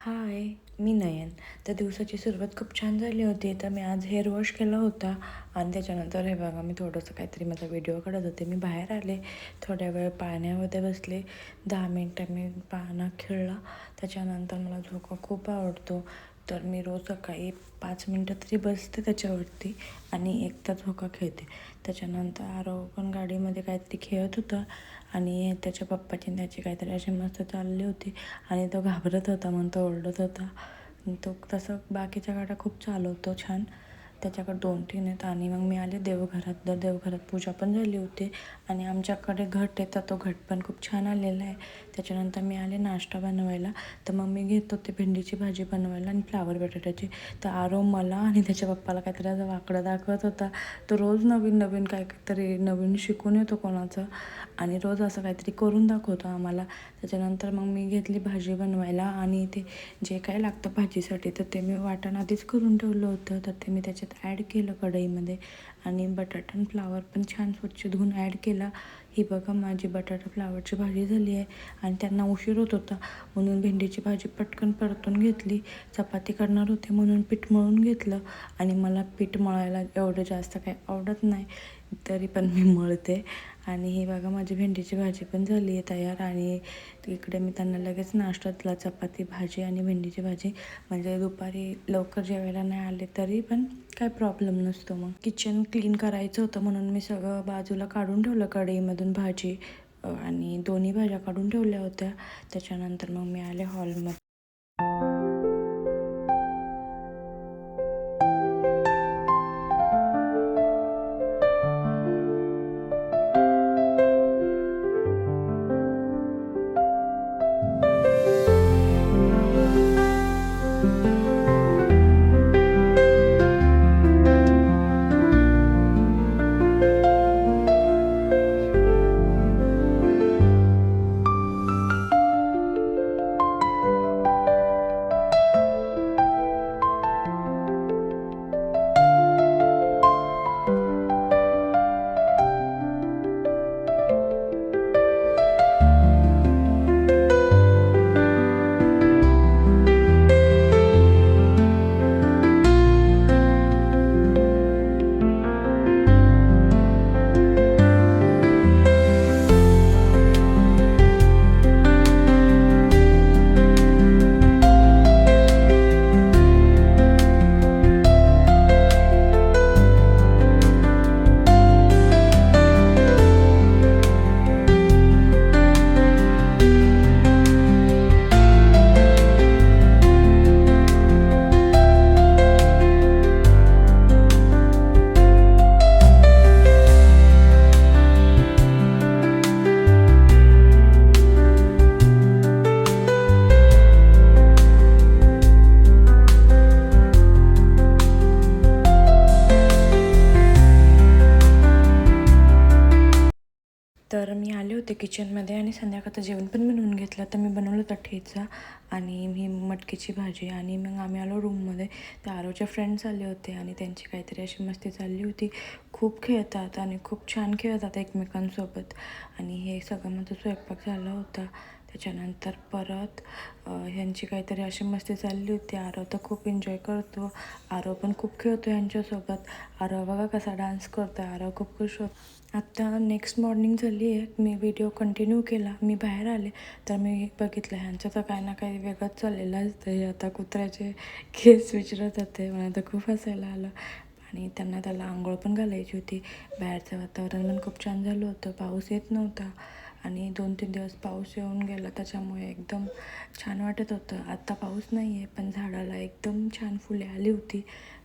Hi. मी नयन. तर दिवसाची सुरुवात खूप छान झाली होती. तर मी आज हेअर वॉश केला होता. आणि त्याच्यानंतर हे बघा मी थोडंसं काहीतरी माझा व्हिडिओ काढत होते. मी बाहेर आले. थोड्या वेळ पाण्यामध्ये बसले. दहा मिनटं मी पाना खेळला. त्याच्यानंतर मला झोका खूप आवडतो. तर मी रोज सकाळी पाच मिनटं तरी बसते त्याच्यावरती आणि एक तास झोका खेळते. त्याच्यानंतर आरव पण गाडीमध्ये काहीतरी खेळत होता. आणि त्याच्या पप्पाची त्याची काहीतरी अशी मस्त चालली होती. आणि तो घाबरत होता म्हणून तो ओरडत होता. तो तसं बाकीच्या गाड्या खूप चालवतो छान. त्याच्याकडे दोन तीन आहेत आणि मग मी आले देवघरात. तर देवघरात पूजा पण झाली होती आणि आमच्याकडे घट आहे तर तो घट पण खूप छान आलेला आहे. त्याच्यानंतर मी आले नाश्ता बनवायला. तर मग मी घेत होते भेंडीची भाजी बनवायला आणि फ्लावर बटाट्याची. तर आरो मला आणि त्याच्या पप्पाला काहीतरी असं वाकडं दाखवत होता. तो रोज नवीन नवीन काय काहीतरी नवीन शिकून येतो कोणाचं आणि रोज असं काहीतरी करून दाखवतो आम्हाला. त्याच्यानंतर मग मी घेतली भाजी बनवायला आणि ते जे काय लागतं भाजीसाठी तर ते मी वाटण आधीच करून ठेवलं होतं. तर ते मी त्याच्यात ॲड केलं कढईमध्ये. आणि बटाटा आणि फ्लावर पण छान स्वच्छ धुवून ॲड केला. ही बघा माझी बटाटा फ्लावरची भाजी झाली आहे. आणि त्यांना उशीर होत होता. म्हणून भेंडीची भाजी पटकन परतून घेतली. चपाती करणार होते म्हणून पीठ मळून घेतलं. आणि मला पीठ मळायला एवढं जास्त काही आवडत नाही. तरी पण मी मळते. आणि ही बघा माझी भेंडीची भाजी पण झाली आहे तयार आणि इकडे मी त्यांना लगेच नाश्ता चपाती भाजी आणि भेंडीची भाजी. म्हणजे दुपारी लवकर जेवायला नाही आले तरी पण काय प्रॉब्लेम नसतो मग. किचन क्लीन करायचं होतं म्हणून मी सगळं बाजूला काढून ठेवलं कढईमधून भाजी आणि दोन्ही भाज्या काढून ठेवल्या होत्या. त्याच्यानंतर मग मी आले हॉलमध्ये तर मी आले होते किचनमध्ये आणि संध्याकाळचं जेवण पण बनवून घेतलं. तर मी बनवलं होतं ठेचा. आणि मी मटकीची भाजी आणि मग आम्ही आलो रूममध्ये त्या आरोचे फ्रेंड्स आले होते आणि त्यांची काहीतरी अशी मस्ती चालली होती. खूप खेळतात आणि खूप छान खेळतात एकमेकांसोबत. आणि हे सगळं माझं स्वयंपाक झाला होता. त्याच्यानंतर परत ह्यांची काहीतरी अशी मस्ती चालली होती. आरव तर खूप एन्जॉय करतो. आरव पण खूप खेळतो ह्यांच्यासोबत. आरव बघा कसा डान्स करतो आरव खूप खुश होत. आत्ता नेक्स्ट मॉर्निंग झाली आहे मी व्हिडिओ कंटिन्यू केला. मी बाहेर आले. तर मी बघितलं ह्यांचं तर काही ना काही वेगळंच चाललेलं असतं हे आता कुत्र्याचे केस विचारत होते. मला तर खूप हसायला आलं. आणि त्यांना त्याला आंघोळ पण घालायची होती. बाहेरचं वातावरण पण खूप छान झालं होतं. पाऊस येत नव्हता. आणि दोन तीन दिवस पाऊस येऊन गेला. त्याच्यामुळे एकदम छान वाटत होतं. आत्ता पाऊस नाही आहे पण झाडाला एकदम छान फुले आली होती.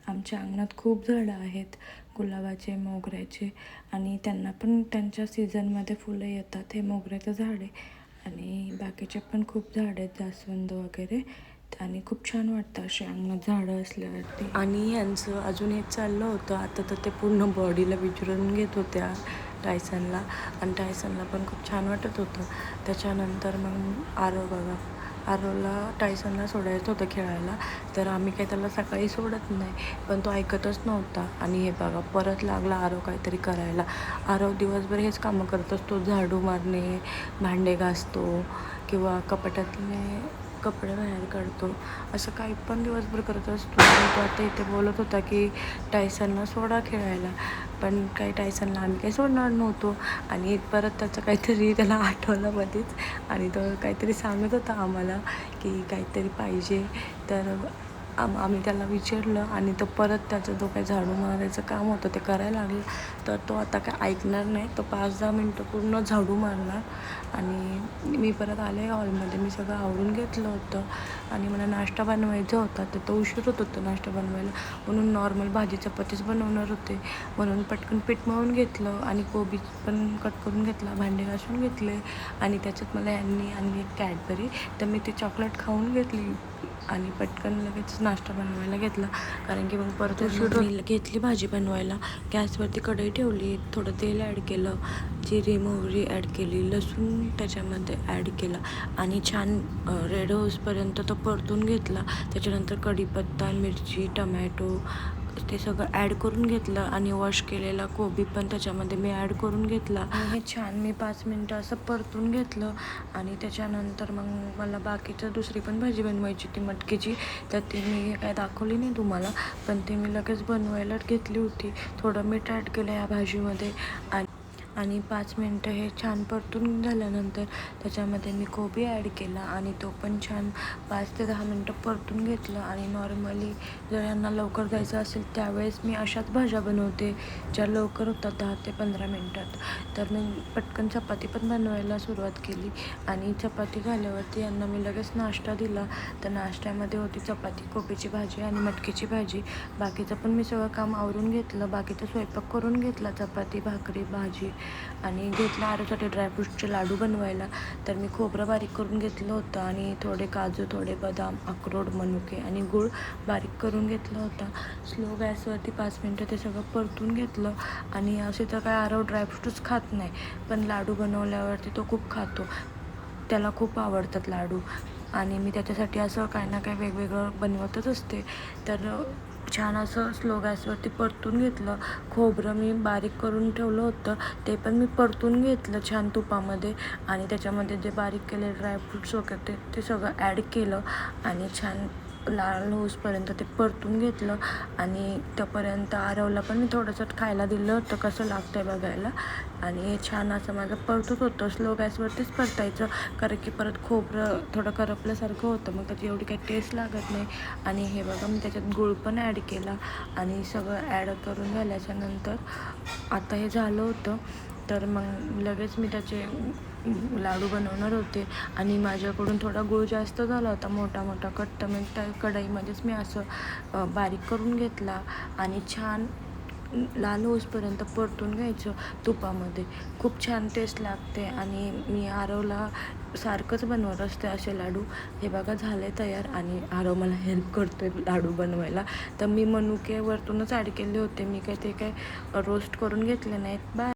आमच्या अंगणात खूप झाडं आहेत. गुलाबाचे मोगऱ्याचे. आणि त्यांना पण त्यांच्या सीझनमध्ये फुलं येतात. हे मोगऱ्याचं झाड आहे. आणि बाकीचे पण खूप झाड आहेत जास्वंद वगैरे. आणि खूप छान वाटतं असे अंगणात झाडं असल्यावरती. आणि यांचं अजून हे चाललं होतं. आता तर ते पूर्ण बॉडीला विचारून घेत होत्या टायसनला आणि टायसनला पण खूप छान वाटत होतं. त्याच्यानंतर मग आरो बघा. आरवला टायसनला सोडायचं होतं खेळायला तर आम्ही काही त्याला सकाळी सोडत नाही. पण तो ऐकतच नव्हता. आणि हे बघा परत लागला आरव काहीतरी करायला. आरव दिवसभर हेच कामं करत असतो. झाडू मारणे भांडे घासतो किंवा कपाटातले कपडे बाहेर काढतो. असं काही पण दिवसभर करत असतो. तो आता इथे बोलत होता की टायसनला सोडा खेळायला. पण काही टायसनला आम्ही काही सोडणार नव्हतो. आणि परत त्याचं काहीतरी त्याला आठवलं मध्येच. आणि तो काहीतरी सांगत होता आम्हाला की काहीतरी पाहिजे. तर आम आम्ही त्याला विचारलं आणि तो परत त्याचं जो काही झाडू मारायचं काम होतं ते करायला लागलं. तर तो आता काय ऐकणार नाही. तो पाच दहा मिनटं पूर्ण झाडू मारणार. आणि मी परत आले हॉलमध्ये. मी सगळं आवरून घेतलं होतं. आणि मला नाश्ता बनवायचा होता. तर तो उशीर होत होता नाश्ता बनवायला. म्हणून नॉर्मल भाजी चपातीच बनवणार होते. म्हणून पटकन पीठ मळून घेतलं आणि कोबी पण कट करून घेतला. भांडे घासून घेतले. आणि त्याच्यात मला यांनी आणली एक कॅडबरी. तर मी ती चॉकलेट खाऊन घेतली. आणि पटकन लगेच नाश्ता बनवायला घेतला. कारण की मग परत उशीर मी घेतली भाजी बनवायला. गॅसवरती कढई ठेवली थोडं तेल ॲड केलं जिरे मोहरी ॲड केली लसूण त्याच्यामध्ये ॲड केला आणि छान रेड होसपर्यंत तो परतून घेतला. त्याच्यानंतर कढीपत्ता मिरची टमॅटो ते सगळं ॲड करून घेतलं आणि वॉश केलेला कोबी पण त्याच्यामध्ये मी ॲड करून घेतला. हे छान मी पाच मिनटं असं परतून घेतलं आणि त्याच्यानंतर मग मला बाकीचं दुसरी पण भाजी बनवायची ती मटकीची. तर ती मी काय दाखवली नाही तुम्हाला पण ती मी लगेच बनवायला घेतली होती. थोडं मीठ ॲड केलं या भाजीमध्ये आणि आणि पाच मिनटं हे छान परतून झाल्यानंतर त्याच्यामध्ये मी कोबी ॲड केला आणि तो पण छान पाच ते दहा मिनटं परतून घेतलं आणि नॉर्मली जर यांना लवकर जायचं असेल त्यावेळेस मी अशाच भाज्या बनवते ज्या लवकर होतात दहा ते पंधरा मिनटात. तर मी पटकन चपाती पण बनवायला सुरुवात केली आणि चपाती झाल्यावरती यांना मी लगेच नाश्ता दिला. तर नाश्त्यामध्ये होती चपाती कोबीची भाजी आणि मटकीची भाजी. बाकीचं पण मी सगळं काम आवरून घेतलं. बाकीचं स्वयंपाक करून घेतला चपाती भाकरी भाजी. आणि घेतला आरोसाठी ड्रायफ्रूटचे लाडू बनवायला. तर मी खोबरं बारीक करून घेतलं होतं आणि थोडे काजू थोडे बदाम अक्रोड मनुके आणि गूळ बारीक करून घेतला होता. स्लो गॅसवरती पाच मिनटं ते सगळं परतून घेतलं आणि असे तर काय आरव ड्रायफ्रूटच खात नाही पण लाडू बनवल्यावरती तो खूप खातो. त्याला खूप आवडतात लाडू. आणि मी त्याच्यासाठी असं काही ना काही वेगवेगळं बनवतच असते. तर छान असं स्लो गॅसवरती परतून घेतलं. खोबरं मी बारीक करून ठेवलं होतं. ते पण मी परतून घेतलं छान तुपामध्ये. आणि त्याच्यामध्ये जे बारीक केले ड्रायफ्रूट्स वगैरे ते ते सगळं ॲड केलं. आणि छान लाल होसपर्यंत ते परतून घेतलं आणि तोपर्यंत आरवला पण मी थोडंसं खायला दिलं होतं कसं लागतं आहे बघायला. आणि हे छान असं माझं परतूच होतं. स्लो गॅसवरतीच परतायचं कारण की परत खोबरं थोडं करपल्यासारखं होतं. मग त्याची एवढी काही टेस्ट लागत नाही. आणि हे बघा मी त्याच्यात गूळ पण ॲड केला. आणि सगळं ॲड करून झाल्याच्यानंतर आता हे झालं होतं. तर मग लगेच मी त्याचे लाडू बनवणार होते. आणि माझ्याकडून थोडा गूळ जास्त झाला होता मोठा मोठा कट तर मी त्या कढईमध्येच मी असं बारीक करून घेतला आणि छान लाल होसपर्यंत परतून घ्यायचं तुपामध्ये. खूप छान टेस्ट लागते आणि मी आरवला सारखंच बनवत असते असे लाडू. हे बघा झाले तयार आणि आरव मला हेल्प करतोय लाडू बनवायला. तर मी मनुके वरतूनच ॲड केले होते. मी काय ते काय रोस्ट करून घेतले नाहीत. बाय